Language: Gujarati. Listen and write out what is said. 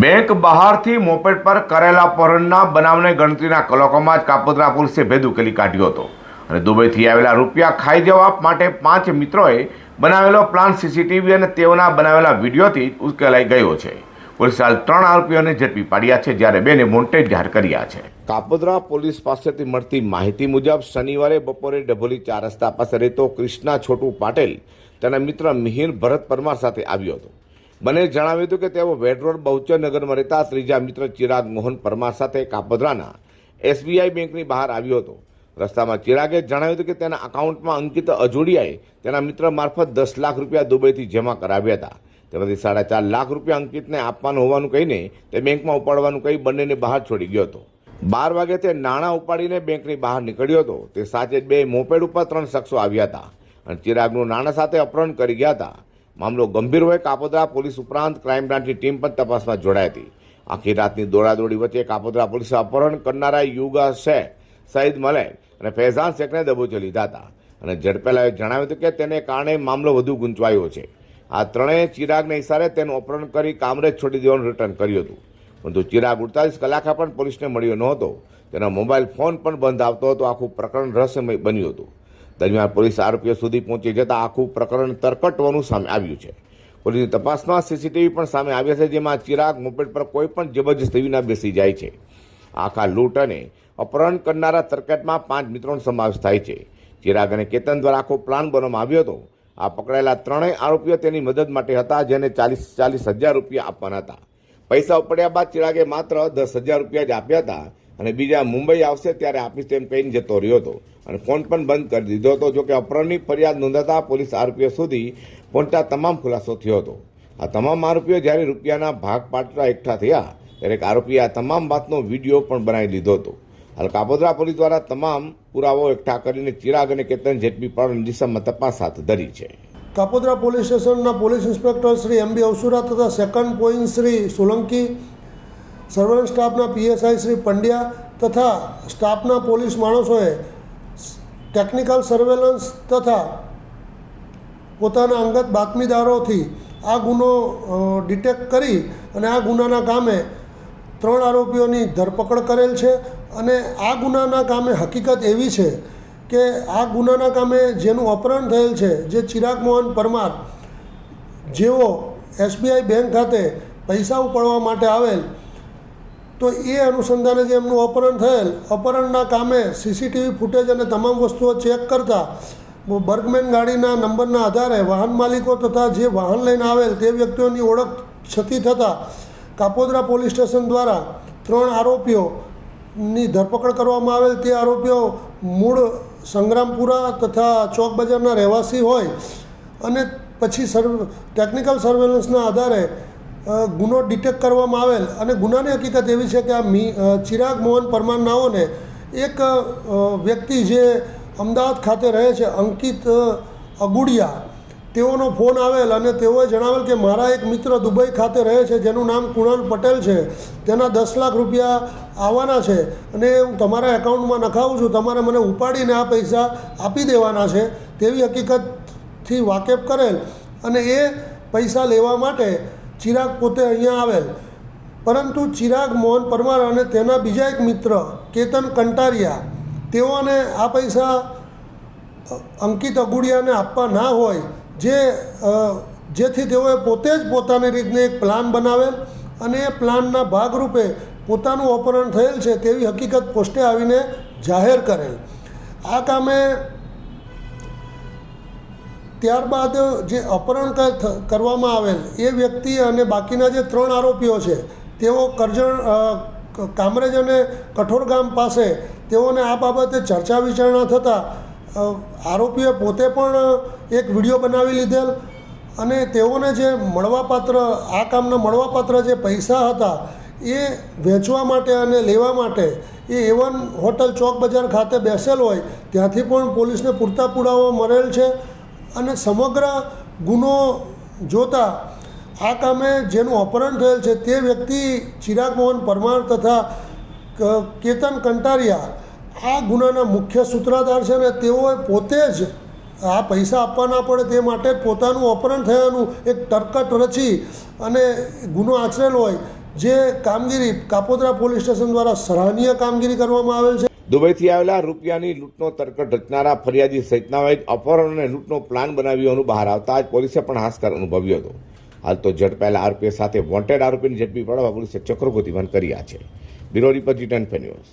બેંક બહારથી મોપેડ પર કરેલા પહોરણના બનાવને ગણતરીના કલાકોમાં જ કાપોદ્રા પોલીસે ભેદ ઉકેલી કાઢ્યો હતો. અને દુબઈથી આવેલા રૂપિયા ખાઈ જવા માટે પાંચ મિત્રોએ બનાવેલો પ્લાન સીસીટીવી અને તેઓના બનાવેલા વિડીયોથી ઉકેલાઈ ગયો છે. પોલીસે હાલ ત્રણ આરોપીઓને ઝડપી પાડ્યા છે, જ્યારે બેને મોન્ટેજ જાહેર કર્યા છે. કાપોદ્રા પોલીસ પાસેથી મળતી માહિતી મુજબ શનિવારે બપોરે ડભોલી ચાર રસ્તા પાસે રહેતો કૃષ્ણા છોટુ પાટેલ તેના મિત્ર મિહિર ભરત પરમાર સાથે આવ્યો હતો. મને જણાવ્યું હતું કે તેઓ વેડ રોડ બહુચરનગરમાં રહેતા ત્રીજા મિત્ર ચિરાગ મોહન પરમાર સાથે કાપદરાના એસબીઆઈ બેંકની બહાર આવ્યો હતો. રસ્તામાં ચિરાગે જણાવ્યું હતું કે તેના અકાઉન્ટમાં અંકિત અજોડિયાએ તેના મિત્ર મારફત દસ લાખ રૂપિયા દુબઈથી જમા કરાવ્યા હતા. તેમાંથી સાડા ચાર લાખ રૂપિયા અંકિતને આપવાનું હોવાનું કહીને તે બેંકમાં ઉપાડવાનું કહી બંનેને બહાર છોડી ગયો હતો. બાર વાગે તે નાણાં ઉપાડીને બેંકની બહાર નીકળ્યો હતો. તે સાચે બે મોપેડ ઉપર ત્રણ શખ્સો આવ્યા હતા અને ચિરાગનું નાણાં સાથે અપહરણ કરી ગયા હતા. મામલો ગંભીર હોય કાપોદ્રા પોલીસ ઉપરાંત ક્રાઇમ બ્રાન્ચની ટીમ પણ તપાસમાં જોડાઈ હતી. આખી રાતની દોડાદોડી વચ્ચે કાપોદ્રા પોલીસે અપહરણ કરનારા યુગા શેખ સઈદ મલેક અને ફૈઝાન શેખને દબોચી લીધા હતા. અને ઝડપેલાએ જણાવ્યું હતું કે તેને કારણે મામલો વધુ ગૂંચવાયો છે. આ ત્રણેય ચિરાગને ઇશારે તેનું અપહરણ કરી કામરેજ છોડી દેવાનું રિટર્ન કર્યું હતું. પરંતુ ચિરાગ અડતાલીસ કલાકે પણ પોલીસને મળ્યો નહોતો. તેનો મોબાઈલ ફોન પણ બંધ આવતો હતો. આખું પ્રકરણ રહસ્યમય બન્યું હતું. દરમિયાન પોલીસ આરોપીઓ સુધી પહોંચી જતાં આખું પ્રકરણ તરકટવાનું સામે આવ્યું છે. પોલીસની તપાસમાં સીસીટીવી પણ સામે આવ્યા છે, જેમાં ચિરાગ મોપેડ પર કોઈ પણ જબરજસ્તી વિના બેસી જાય છે. આખા લૂંટ અને અપહરણ કરનારા તરકટમાં પાંચ મિત્રોનો સમાવેશ થાય છે. ચિરાગ અને કેતન દ્વારા આખો પ્લાન બનાવવામાં આવ્યો હતો. આ પકડાયેલા ત્રણેય આરોપીઓ તેની મદદ માટે હતા, જેને ચાલીસ ચાલીસ હજાર રૂપિયા આપવાના હતા. પૈસા ઉપડ્યા બાદ ચિરાગે માત્ર દસ હજાર રૂપિયા જ આપ્યા હતા. અને બીજા મુંબઈ આવશે ત્યારે આપીશ તેમ કહીને જતો રહ્યો હતો. અને ફોન પણ બંધ કરી દીધો હતો. જોકે અપહરણની ફરિયાદ નોંધાતા પોલીસ આરોપીઓ સુધી પહોંચતા તમામ ખુલાસો થયો હતો. આ તમામ આરોપીઓ જ્યારે રૂપિયાના ભાગ પાટરા એકઠા થયા, ત્યારે એક આરોપીએ આ તમામ વાતનો વીડિયો પણ બનાવી લીધો હતો. હાલ કાપોદ્રા પોલીસ દ્વારા તમામ પુરાવાઓ એકઠા કરીને ચિરાગ અને કેતન જેટલી પણ દિશામાં તપાસ હાથ ધરી છે. કાપોદ્રા પોલીસ સ્ટેશનના police inspector Shri M B Avsura તથા second point Shri Solanki surveillance સ્ટાફના પીએસઆઈ શ્રી પંડ્યા તથા સ્ટાફના પોલીસ માણસોએ ટેકનિકલ સર્વેલન્સ તથા પોતાના અંગત બાતમીદારોથી આ ગુનો ડિટેક્ટ કરી અને આ ગુનાના કામે ત્રણ આરોપીઓની ધરપકડ કરેલ છે અને આ ગુનાના કામે હકીકત એવી છે કે આ ગુનાના કામે જેનું અપહરણ થયેલ છે, જે ચિરાગ મોહન પરમાર જેઓ એસબીઆઈ બેંક ખાતે પૈસા ઉપાડવા માટે આવેલ તો એ અનુસંધાને જે એમનું અપહરણ થયેલ, અપહરણના કામે સીસીટીવી ફૂટેજ અને તમામ વસ્તુઓ ચેક કરતા બર્ગમેન ગાડીના નંબરના આધારે વાહન માલિકો તથા જે વાહન લઈને આવેલ તે વ્યક્તિઓની ઓળખ છતી થતાં કાપોદરા પોલીસ સ્ટેશન દ્વારા ત્રણ આરોપીઓની ધરપકડ કરવામાં આવેલ. તે આરોપીઓ મૂળ સંગ્રામપુરા તથા ચોક બજારના રહેવાસી હોય અને પછી સર્વ ટેકનિકલ સર્વેલન્સના આધારે ગુનો ડિટેક્ટ કરવામાં આવેલ. અને ગુનાની હકીકત એવી છે કે આ મી ચિરાગ મોહન પરમાર નાઓને એક વ્યક્તિ જે અમદાવાદ ખાતે રહે છે, અંકિત અગુડિયા, તેઓનો ફોન આવેલ અને તેઓએ જણાવેલ કે મારા એક મિત્ર દુબઈ ખાતે રહે છે, જેનું નામ કુણાલ પટેલ છે. તેના દસ લાખ રૂપિયા આવવાના છે અને હું તમારા એકાઉન્ટમાં નખાવું છું. તમારે મને ઉપાડીને આ પૈસા આપી દેવાના છે. તેવી હકીકતથી વાકેફ કરેલ. અને એ પૈસા લેવા માટે ચિરાગ પોતે અહીંયા આવેલ. પરંતુ ચિરાગ, મોહન પરમાર અને તેના બીજા એક મિત્ર, કેતન કંટારિયા, તેઓને આ પૈસા અંકિત અગુડિયાને આપવા ના હોય, જે જેથી તેઓએ પોતે જ પોતાની રીતને એક પ્લાન બનાવેલ અને એ પ્લાનના ભાગરૂપે પોતાનું અપહરણ થયેલ છે તેવી હકીકત પોસ્ટે આવીને જાહેર કરેલ. આ કામે ત્યારબાદ જે અપહરણ કરવામાં આવેલ એ વ્યક્તિ અને બાકીના જે ત્રણ આરોપીઓ છે, તેઓ કરજણ કામરેજ અને કઠોર ગામ પાસે તેઓને આ બાબતે ચર્ચા વિચારણા થતાં આરોપીએ પોતે પણ એક વીડિયો બનાવી લીધેલ અને તેઓને જે મળવાપાત્ર, આ કામના મળવાપાત્ર જે પૈસા હતા એ વેચવા માટે અને લેવા માટે એ એવન હોટલ ચોક બજાર ખાતે બેસેલ હોય, ત્યાંથી પણ પોલીસને પૂરતા પુરાવા મળેલ છે. અને સમગ્ર ગુનો જોતા આ કામે જેનું અપહરણ થયેલ છે તે વ્યક્તિ ચિરાગ મોહન પરમાર તથા કેતન કંટારિયા આ ગુનાના મુખ્ય સૂત્રધાર છે અને તેઓએ પોતે જ આ પૈસા આપવાના પડે તે માટે પોતાનું અપહરણ થયાનું એક તરકટ રચી અને ગુનો આચરેલો હોય જે કામગીરી કાપોદ્રા પોલીસ સ્ટેશન દ્વારા સરાહનીય કામગીરી કરવામાં આવેલ છે. દુબઈથી આવેલા રૂપિયાની લૂંટનો તરકટ રચનારા ફરિયાદી સહિતના જ અપહરણ અને લૂંટનો પ્લાન બનાવ્યો હોવાનું બહાર આવતા જ પોલીસે પણ હાશકાર અનુભવ્યો હતો. હાલ તો ઝડપાયેલા આરોપીઓ સાથે વોન્ટેડ આરોપીની ઝડપી પાડવા પોલીસે ચક્રો ગતિમાન કર્યા છે. Bureau report Zee News.